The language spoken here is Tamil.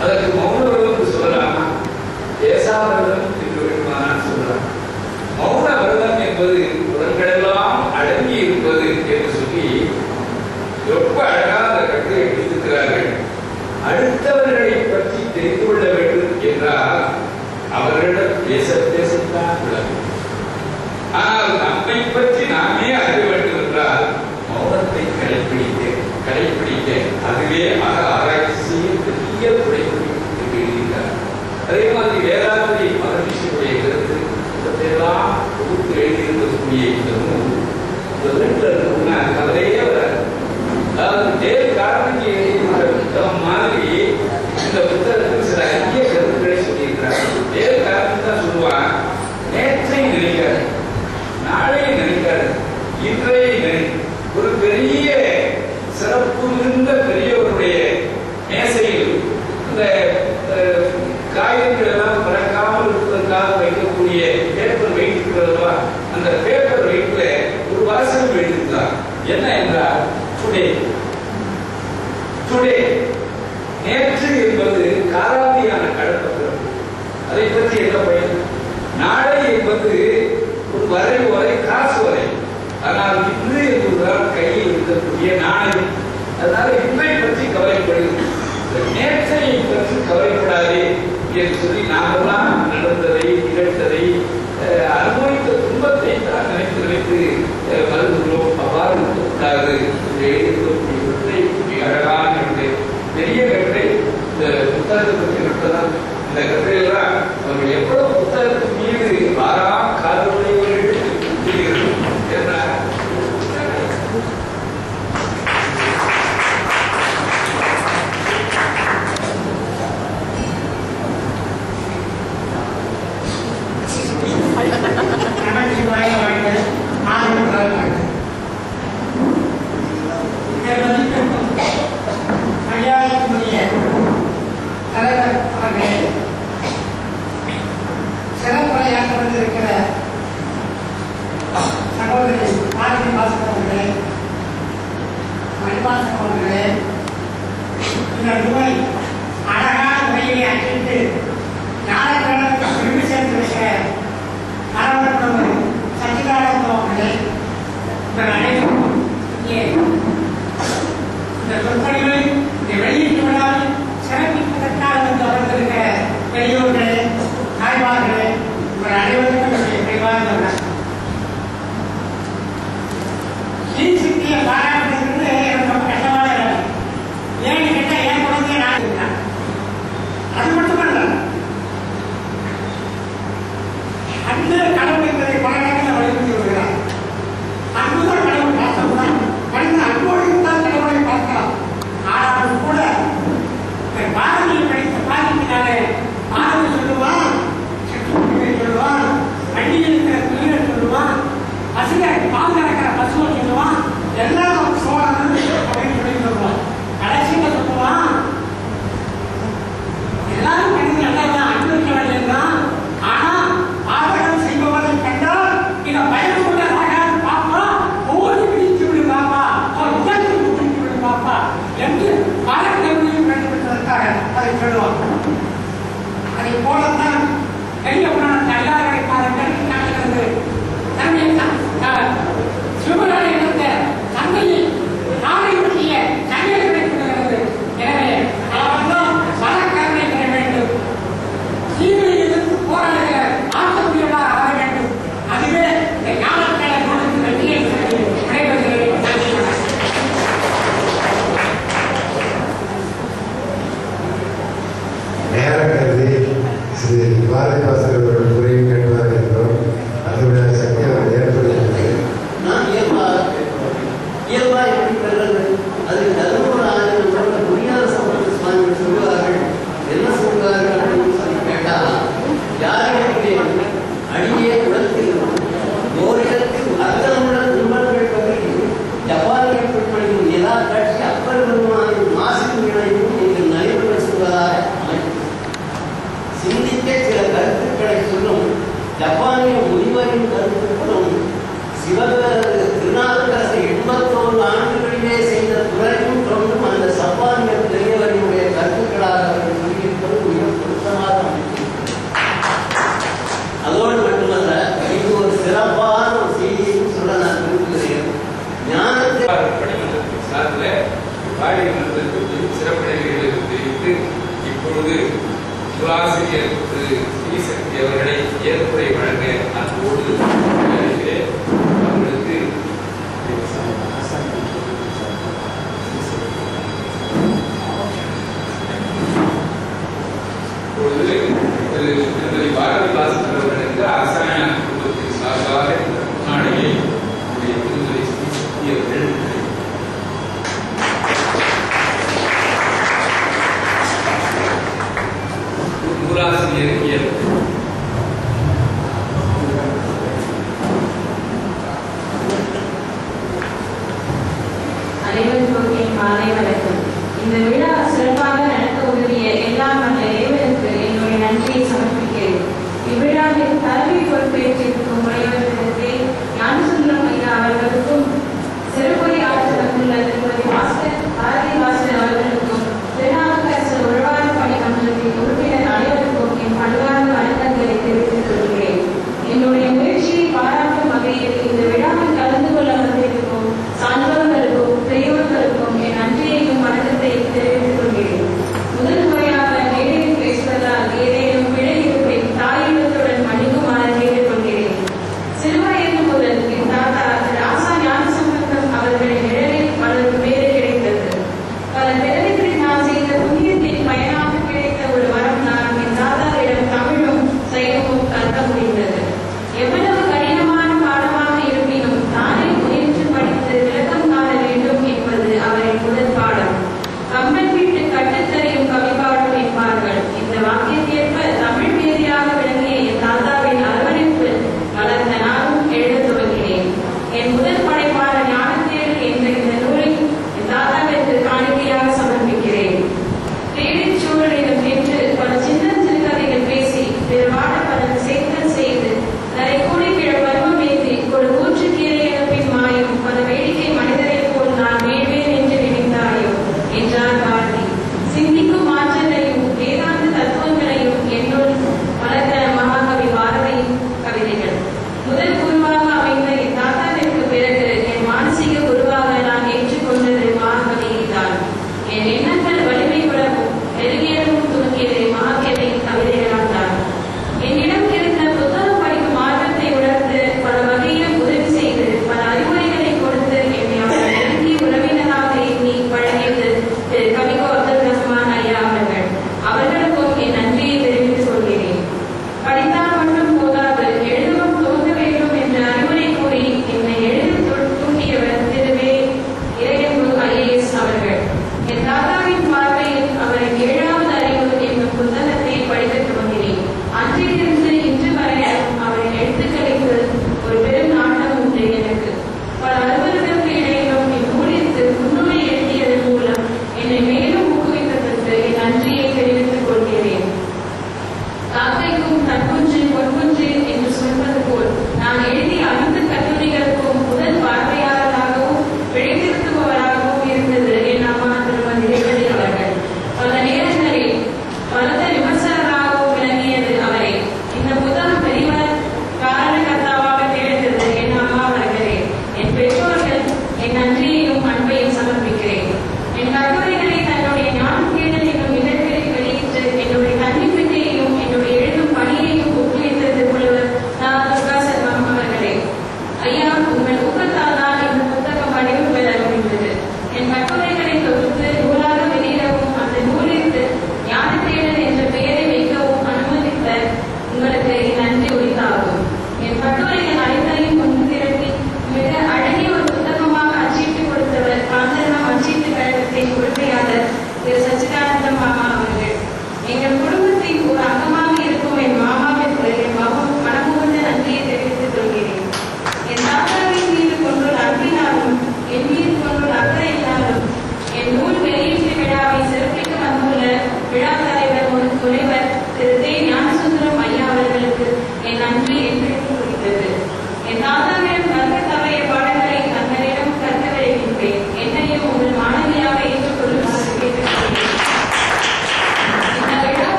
அதற்கு மௌனவர்களுக்கு சொல்லலாமா. பேசாதவர்களும் இருக்க வேண்டுமானால் சொல்லலாம். மௌன விரதம் என்பது உடன்களெல்லாம் அடங்கி இருப்பது என்று சொல்லி ரொம்ப அழகாக கட்டு எழுதியிருக்கிறார்கள் அடுத்தவர்களை பற்றி தெரிந்து கொள்ள வேண்டும் என்றால் அவர்களிடம் பேச பேசத்தான் விளங்கும் ஆனால் நம்மை பற்றி நாமே அறிய வேண்டும் என்றால் மௌனத்தை கடைபிடித்தேன் கடைபிடித்தேன் அதுவே மகா colher வேண்டிய நாணயம் அதனால இதை பற்றி கவலைப்படுகிறது நேற்றையை பற்றி கவலைப்படாதே என்று சொல்லி நாமெல்லாம் நடந்ததை நிகழ்ந்ததை அனுபவித்த துன்பத்தை தான் நினைத்து நினைத்து மருந்துகிறோம் அவ்வாறு கூடாது அழகான கட்டை பெரிய கட்டை இந்த புத்தகத்தை பற்றி மட்டும்தான். இந்த கட்டையெல்லாம் அவர்கள் எவ்வளவு புத்தகத்தை